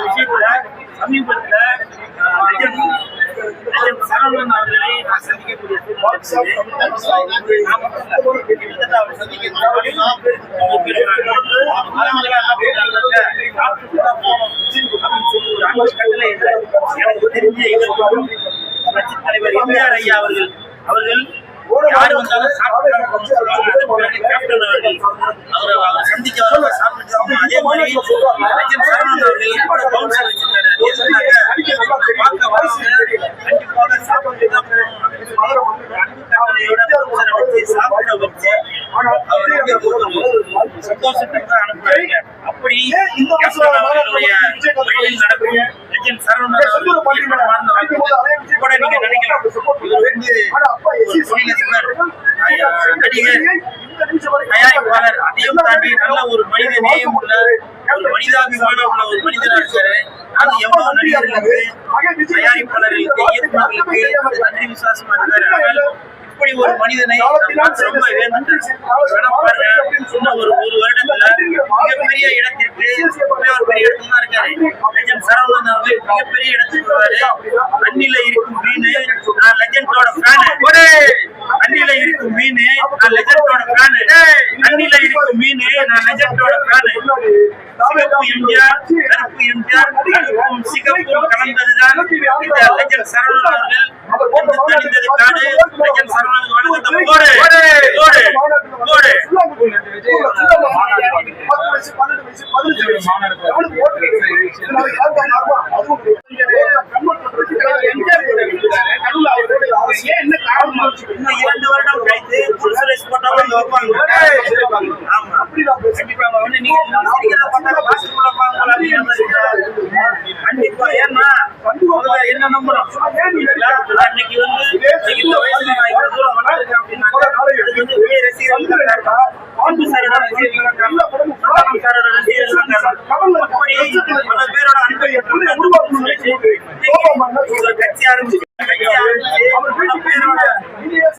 விஷயத்துல சமீபத்துல சரவணன் அவர்களை நான் சந்திக்கக்கூடிய எனக்கு தெரிஞ்ச தலைவர் எம்ஜிஆர் ஐயா அவர்கள் அவர்கள் யாரு வந்தாலும் சாப்பிட்டு தான் போகணும்னு சொல்லுவாங்க. அதற்கு பிறகு கேப்டன் அவர்கள் அவரை அவர் சந்திக்க வரவங்க சாப்பிட்டு தான் போகணும். அதே மாதிரி லெஜண்ட் சரவணன் அவர்கள் கூட பவுன்சர் வச்சிருக்காரு. அது எதுக்காக? பார்க்க வரவங்க கண்டிப்பாக வச்சு சாப்பிட வச்சு அவர் வந்து ஒரு சந்தோஷத்துக்கு தான் அனுப்புறாங்க. அப்படி கேப்டன் அவர்களுடைய வழியில் நடக்கும். லெஜண்ட் சரவணன் அவர்கள் வாழ்க்கை கூட நீங்க நினைக்கலாம். இவர் வந்து நடிகர் தயாரிப்பாளர் அதையும் தாண்டி நல்ல ஒரு மனித நேயம் உள்ள ஒரு மனிதாபிமானம் உள்ள ஒரு மனிதனா இருக்காரு. அது எவ்வளவு நடிகர்களுக்கு தயாரிப்பாளர்களுக்கு இயக்குநர்களுக்கு நன்றி விசுவாசமா இருக்காரு. இப்படி ஒரு மனிதனை ரொம்ப இன்னும் ஒரு ஒரு வருடத்துல மிகப்பெரிய இடத்திற்கு ஒரு பெரிய இடத்துல தான் இருக்காரு. லெஜண்ட் சரவணன் அவர்கள் மிகப்பெரிய இடத்துக்கு வருவாரு. அன்னில இருக்கும் மீன் நான் லெஜண்டோட ஃபேனு நான் லெஜண்டோட ஃபேனு இருக்கும் மீன் நான் லெஜண்டோட ஃபேனு சிகப்பு எம்ஜிஆர் கருப்பு எம்ஜிஆர் கருப்பும் சிகப்பும் கலந்ததுதான் இந்த லெஜண்ட் சரவணன் அவர்கள். வந்து தணிந்தது காடு. லெஜண்ட் சரவணனுக்கு வணக்கத்தை போடு. போடு. போடு. இன்னும் இரண்டு வருடம் கழித்து சுரேஷ் போட்டாலும் இங்க வைப்பாங்க ஆமா கண்டிப்பா வந்து நீங்க சிரிக்கிறத பார்த்தா வைப்பாங்க கண்டிப்பா ஏன்னா என்ன நம்பணும் இன்னைக்கு வந்து இந்த வயசுல நான் இவ்வளவு தூரம் வளர்ந்துருக்கேன் அப்படின்னாக்க பெரிய ரசிகர்கள் தான் காரணம் சாரோட ரசிகர்கள் தான் சாரோட ரசிகர்கள் தான் பல பேரோட அன்பை கட்சி ஆரம்பிச்சு